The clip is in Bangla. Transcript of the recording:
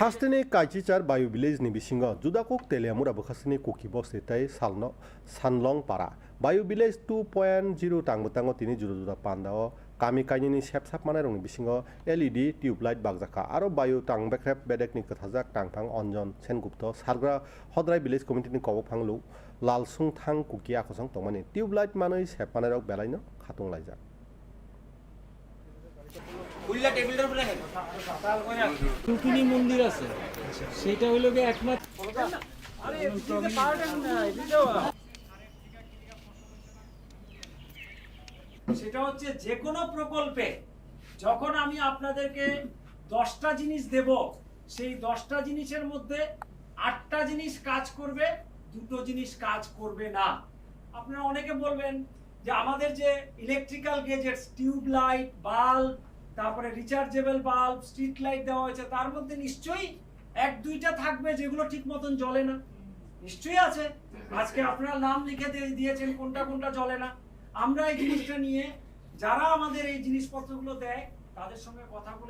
হাস্তিনি কাইচিচার বায়ু ভিলেজনি বিসিং জুদাকুক তেলিয়ামুরা বখাসিনি কুকি বস্তিতাই সালন, সানলং পারা। বায়ু ভিলেজ টু পয়েন্ট জিরো তাংবুতাঙ্গ তিনি জুদা জুদা পান্ডাও কামি কাইনিনি সেপসাপ মানে রং বিসিং এলইডি, টিউবলাইট বাগজাখা। আরও বায়ু তাংবেখ্রেব বেডেকনি কথাজাক টাংফাং অঞ্জন সেনগুপ্ত। সারগ্রা হদ্রাই ভিলেজ কমিটিনি কবফাংলু লালসুং থাং কুকি আকসং তংমানি। টিউবলাইট মানই সেপ মানে রক বেলাইন খাতুং লাইজাক রুকুনি মন্দির আছে। সেটা হলো গিয়ে একমাত্র সেটা হচ্ছে যে কোনো প্রকল্পে যখন আমি আপনাদেরকে দশটা জিনিস দেব সেই দশটা জিনিসের মধ্যে আটটা জিনিস কাজ করবে দুটো জিনিস কাজ করবে না। আপনারা অনেকে বলবেন যে আমাদের যে electrical gadgets tube light bulb তারপরে রিচার্জেবল বাল্ব স্ট্রিট লাইট দেওয়া হয়েছে, তার মধ্যে নিশ্চয়ই এক দুইটা থাকবে যেগুলো ঠিক মতন জ্বলে না। নিশ্চয়ই আছে। আজকে আপনারা নাম লিখে দিয়েছেন কোনটা কোনটা জ্বলে না। আমরা এই জিনিসটা নিয়ে যারা আমাদের এই জিনিসপত্রগুলো দেয়, তাদের সঙ্গে কথা বলেছি।